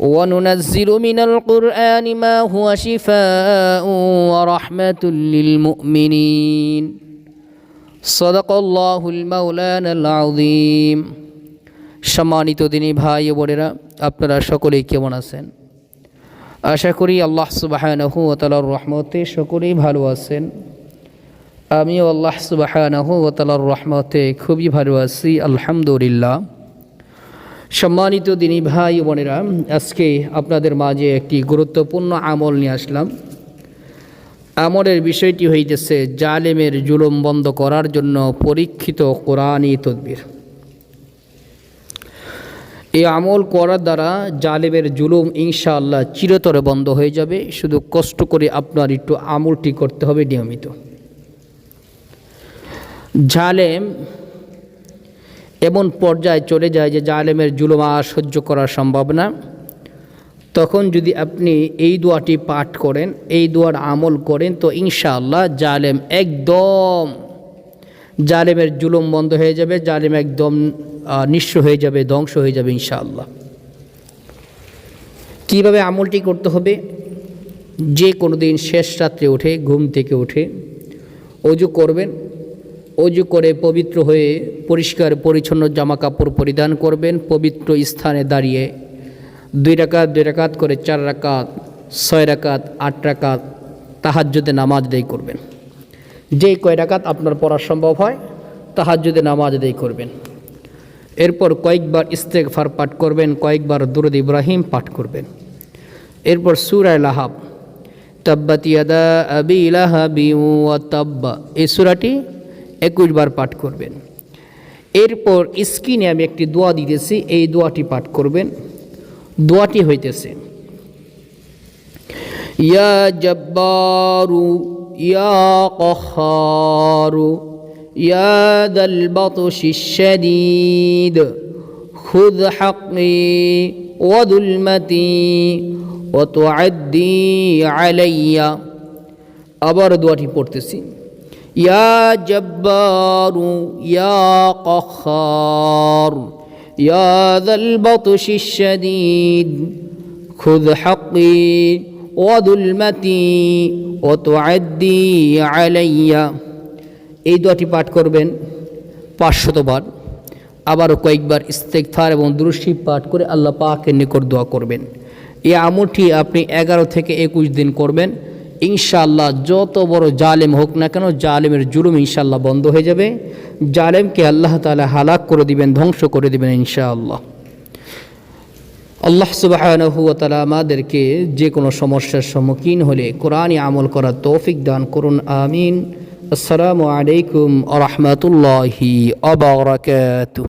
وننزل من القرآن ما هو شفاء ورحمة للمؤمنين صدق الله المولانا العظيم সম্মানিত দিনী ভাই ও বোনেরা আপনারা সকলেই কেমন আছেন আশা করি আল্লাহ সুবাহানহু ও তালার রহমতে সকলেই ভালো আছেন আমিও আল্লাহ সুবাহানহু ও তালার রহমতে খুবই ভালো আছি আলহামদুলিল্লাহ সম্মানিত দিনী ভাই বোনেরা, আজকে আপনাদের মাঝে একটি গুরুত্বপূর্ণ আমল নিয়ে আসলাম। আমলের বিষয়টি হইতেছে জালেমের জুলুম বন্ধ করার জন্য পরীক্ষিত কোরআনই তদবির। এই আমল করার দ্বারা জালেমের জুলুম ইনশাআল্লাহ চিরতরে বন্ধ হয়ে যাবে। শুধু কষ্ট করে আপনার একটু আমলটি করতে হবে নিয়মিত। জালেম এমন পর্যায়ে চলে যায় যে জালেমের জুলমা সহ্য করা সম্ভব না। তখন যদি আপনি এই দোয়াটি পাঠ করেন, এই দোয়ার আমল করেন, তো ইনশাআল্লাহ জালেম একদম, জালেমের জুলুম বন্ধ হয়ে যাবে, জালেম একদম নিঃস্ব হয়ে যাবে, ধ্বংস হয়ে যাবে ইনশাআল্লাহ। কীভাবে আমলটি করতে হবে? যে কোনো দিন শেষ রাত্রে উঠে, ঘুম থেকে উঠে অজু করবেন অজু করে পবিত্র হয়ে পরিষ্কার পরিচ্ছন্ন জামা কাপড় পরিধান করবেন, পবিত্র স্থানে দাঁড়িয়ে দুই রাকাত দুই রাকাত করে চার রাকাত, ছয় রাকাত, আট রাকাত তাহাজ্যতে নামাজ আদায় করবেন। যেই কয় রাকাত আপনার পড়া সম্ভব হয় তাহাজ্যতে নামাজ আদায় করবেন। এরপর কয়েকবার ইস্তেকফার পাঠ করবেন, কয়েকবার দুরদ ইব্রাহিম পাঠ করবেন। এরপর সুরায় লাহাব তাব্বাতিয়াদা আবি লাহাবি ওয়া তাব্বা, এই সুরাটি একুশ বার পাঠ করবেন। এরপর স্ক্রিনে আমি একটি দোয়া দিতেছি, এই দোয়াটি পাঠ করবেন। দোয়াটি হইতেছে, ইয়া জব্বারু, ইয়া কহারু, ইয়া দলবত শিষ্যদীদ খুদ হকনি ওদুলমতি ও তো আদি আলাইয়া। আবার দোয়াটি পড়তেছি। ইয়া জব্বারু ইয়া কখার ইয়া যাল বাতশি الشديد خذ حقي وظلمتي وتعدي علي এই দোয়াটি পাঠ করবেন পাঁচশতবার আবারও কয়েকবার ইস্তেকফার এবং দুরুশি পাঠ করে আল্লাহ পাকের নিকট দোয়া করবেন এই আমলটি আপনি এগারো থেকে একুশ দিন করবেন ইনশাআল্লাহ যত বড় জালেম হোক না কেন, জালেমের জুলুম ইনশাআল্লাহ বন্ধ হয়ে যাবে। জালেমকে আল্লাহ তালা হালাক করে দিবেন, ধ্বংস করে দিবেন ইনশাআল্লাহ। আল্লাহ সুবাহানহুয়াতালা আমাদেরকে যে কোনো সমস্যার সম্মুখীন হলে কোরআনই আমল করার তৌফিক দান করুন, আমিন। আসসালামু আলাইকুম আ রহমতুল্লাহি